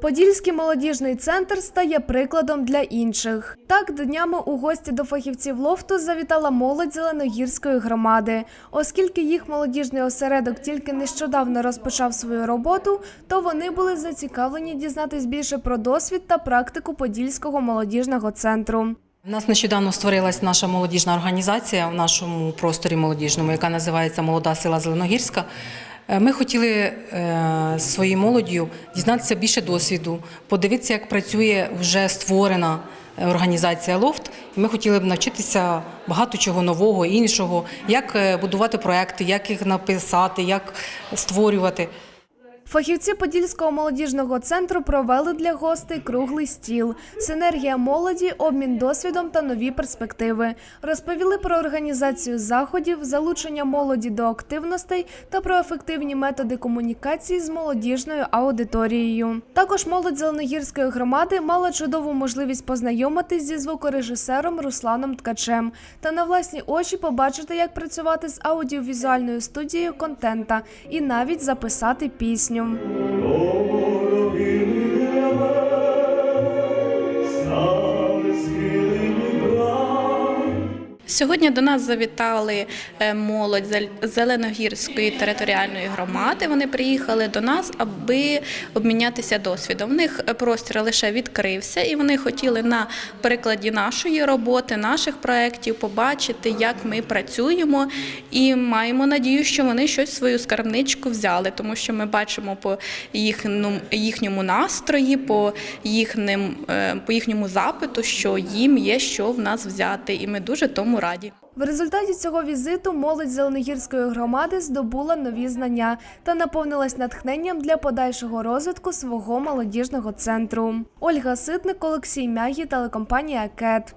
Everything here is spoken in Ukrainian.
Подільський молодіжний центр стає прикладом для інших. Так, днями у гості до фахівців лофту завітала молодь Зеленогірської громади. Оскільки їх молодіжний осередок тільки нещодавно розпочав свою роботу, то вони були зацікавлені дізнатись більше про досвід та практику Подільського молодіжного центру. У нас нещодавно створилась наша молодіжна організація в нашому просторі молодіжному, яка називається Молода сила Зеленогірська. Е, Ми хотіли е, своєю молоддю дізнатися більше досвіду, подивитися, як працює вже створена е, організація Лофт. Ми хотіли б навчитися багато чого нового, іншого, як будувати проекти, як їх написати, як створювати. Фахівці Подільського молодіжного центру провели для гостей круглий стіл, синергія молоді, обмін досвідом та нові перспективи. Розповіли про організацію заходів, залучення молоді до активностей та про ефективні методи комунікації з молодіжною аудиторією. Також молодь Зеленогірської громади мала чудову можливість познайомитись зі звукорежисером Русланом Ткачем та на власні очі побачити, як працювати з аудіовізуальною студією контента і навіть записати пісню. Oh. Сьогодні до нас завітали е, молодь Зеленогірської територіальної громади. Вони приїхали до нас, аби обмінятися досвідом. В них простір лише відкрився, і вони хотіли на прикладі нашої роботи, наших проєктів побачити, як ми працюємо, і маємо надію, що вони щось свою скарбничку взяли, тому що ми бачимо по їхньому, їхньому настрої, по їхнім, е, по їхньому запиту, що їм є що в нас взяти, і ми дуже тому раді. В результаті цього візиту молодь Зеленогірської громади здобула нові знання та наповнилась натхненням для подальшого розвитку свого молодіжного центру. Ольга Ситник, Олексій Мягі, телекомпанія КЕТ.